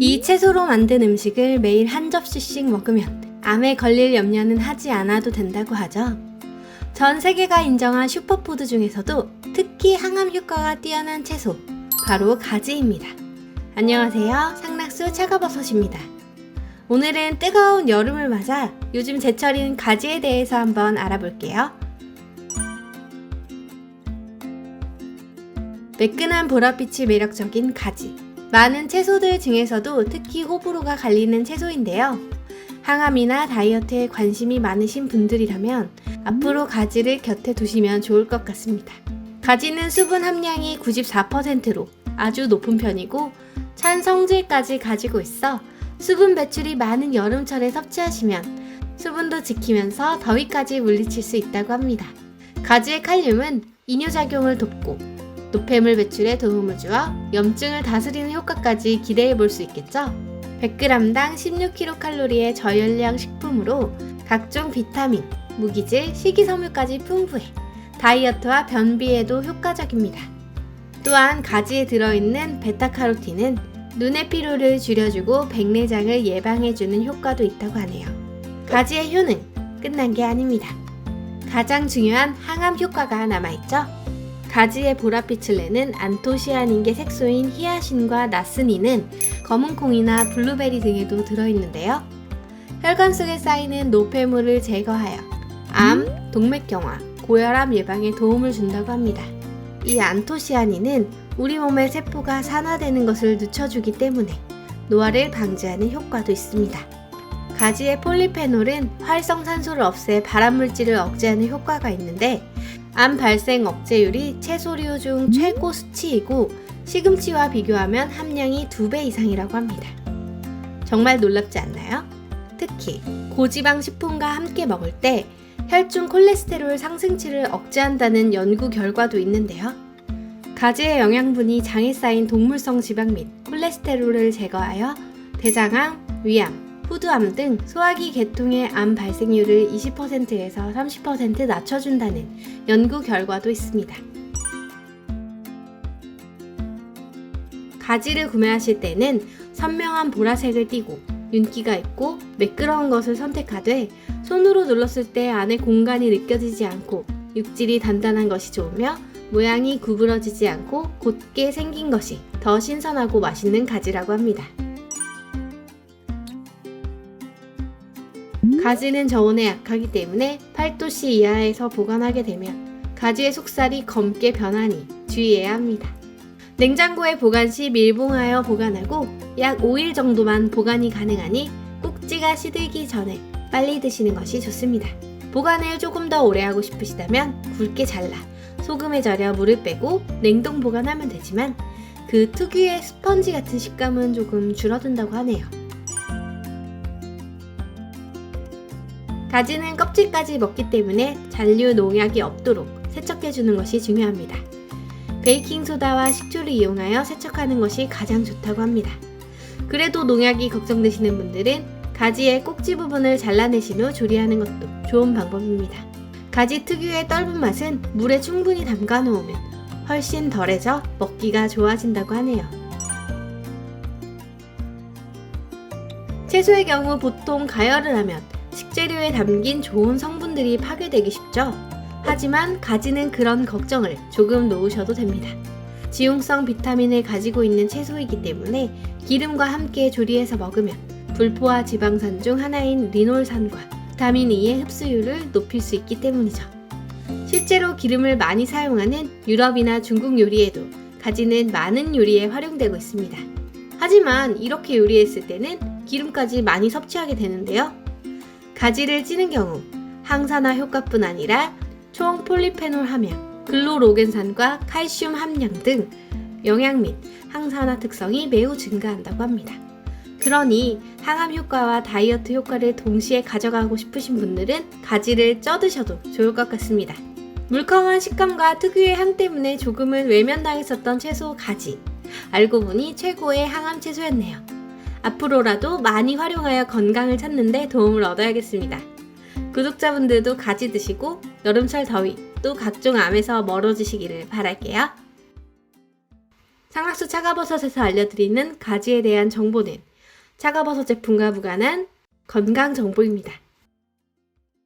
이 채소로 만든 음식을 매일 한 접시씩 먹으면 암에 걸릴 염려는 하지 않아도 된다고 하죠. 전 세계가 인정한 슈퍼푸드 중에서도 특히 항암 효과가 뛰어난 채소, 바로 가지입니다. 안녕하세요. 상낙수 차가버섯입니다. 오늘은 뜨거운 여름을 맞아 요즘 제철인 가지에 대해서 한번 알아볼게요. 매끈한 보랏빛이 매력적인 가지. 많은 채소들 중에서도 특히 호불호가 갈리는 채소인데요. 항암이나 다이어트에 관심이 많으신 분들이라면 앞으로 가지를 곁에 두시면 좋을 것 같습니다. 가지는 수분 함량이 94%로 아주 높은 편이고 찬 성질까지 가지고 있어 수분 배출이 많은 여름철에 섭취하시면 수분도 지키면서 더위까지 물리칠 수 있다고 합니다. 가지의 칼륨은 이뇨작용을 돕고 노폐물 배출에 도움을 주어 염증을 다스리는 효과까지 기대해 볼 수 있겠죠? 100g당 16kcal의 저열량 식품으로 각종 비타민, 무기질, 식이섬유까지 풍부해 다이어트와 변비에도 효과적입니다. 또한 가지에 들어있는 베타카로틴은 눈의 피로를 줄여주고 백내장을 예방해주는 효과도 있다고 하네요. 가지의 효능 끝난 게 아닙니다. 가장 중요한 항암 효과가 남아있죠. 가지의 보랏빛을 내는 안토시아닌계 색소인 히아신과 나스닌은 검은콩이나 블루베리 등에도 들어있는데요. 혈관 속에 쌓이는 노폐물을 제거하여 암, 동맥경화, 고혈압 예방에 도움을 준다고 합니다. 이 안토시아닌은 우리 몸의 세포가 산화되는 것을 늦춰주기 때문에 노화를 방지하는 효과도 있습니다. 가지의 폴리페놀은 활성산소를 없애 발암물질을 억제하는 효과가 있는데 암 발생 억제율이 채소류 중 최고 수치이고 시금치와 비교하면 함량이 2배 이상이라고 합니다. 정말 놀랍지 않나요? 특히 고지방 식품과 함께 먹을 때 혈중 콜레스테롤 상승치를 억제한다는 연구 결과도 있는데요. 가지의 영양분이 장에 쌓인 동물성 지방 및 콜레스테롤을 제거하여 대장암, 위암, 후두암 등 소화기 계통의 암 발생률을 20%에서 30% 낮춰준다는 연구 결과도 있습니다. 가지를 구매하실 때는 선명한 보라색을 띠고 윤기가 있고 매끄러운 것을 선택하되 손으로 눌렀을 때 안에 공간이 느껴지지 않고 육질이 단단한 것이 좋으며 모양이 구부러지지 않고 곧게 생긴 것이 더 신선하고 맛있는 가지라고 합니다. 가지는 저온에 약하기 때문에 8도씨 이하에서 보관하게 되면 가지의 속살이 검게 변하니 주의해야 합니다. 냉장고에 보관 시 밀봉하여 보관하고 약 5일 정도만 보관이 가능하니 꼭지가 시들기 전에 빨리 드시는 것이 좋습니다. 보관을 조금 더 오래 하고 싶으시다면 굵게 잘라 소금에 절여 물을 빼고 냉동 보관하면 되지만 그 특유의 스펀지 같은 식감은 조금 줄어든다고 하네요. 가지는 껍질까지 먹기 때문에 잔류 농약이 없도록 세척해 주는 것이 중요합니다. 베이킹소다와 식초를 이용하여 세척하는 것이 가장 좋다고 합니다. 그래도 농약이 걱정되시는 분들은 가지의 꼭지 부분을 잘라내신 후 조리하는 것도 좋은 방법입니다. 가지 특유의 떫은 맛은 물에 충분히 담가 놓으면 훨씬 덜해져 먹기가 좋아진다고 하네요. 채소의 경우 보통 가열을 하면 식재료에 담긴 좋은 성분들이 파괴되기 쉽죠. 하지만 가지는 그런 걱정을 조금 놓으셔도 됩니다. 지용성 비타민을 가지고 있는 채소이기 때문에 기름과 함께 조리해서 먹으면 불포화 지방산 중 하나인 리놀산과 비타민 E의 흡수율을 높일 수 있기 때문이죠. 실제로 기름을 많이 사용하는 유럽이나 중국 요리에도 가지는 많은 요리에 활용되고 있습니다. 하지만 이렇게 요리했을 때는 기름까지 많이 섭취하게 되는데요. 가지를 찌는 경우 항산화 효과뿐 아니라 총 폴리페놀 함량, 글로로겐산과 칼슘 함량 등 영양 및 항산화 특성이 매우 증가한다고 합니다. 그러니 항암 효과와 다이어트 효과를 동시에 가져가고 싶으신 분들은 가지를 쪄 드셔도 좋을 것 같습니다. 물컹한 식감과 특유의 향 때문에 조금은 외면당했었던 채소 가지. 알고 보니 최고의 항암 채소였네요. 앞으로라도 많이 활용하여 건강을 찾는데 도움을 얻어야겠습니다. 구독자분들도 가지 드시고 여름철 더위 또 각종 암에서 멀어지시기를 바랄게요. 상락수 차가버섯에서 알려드리는 가지에 대한 정보는 차가버섯 제품과 무관한 건강 정보입니다.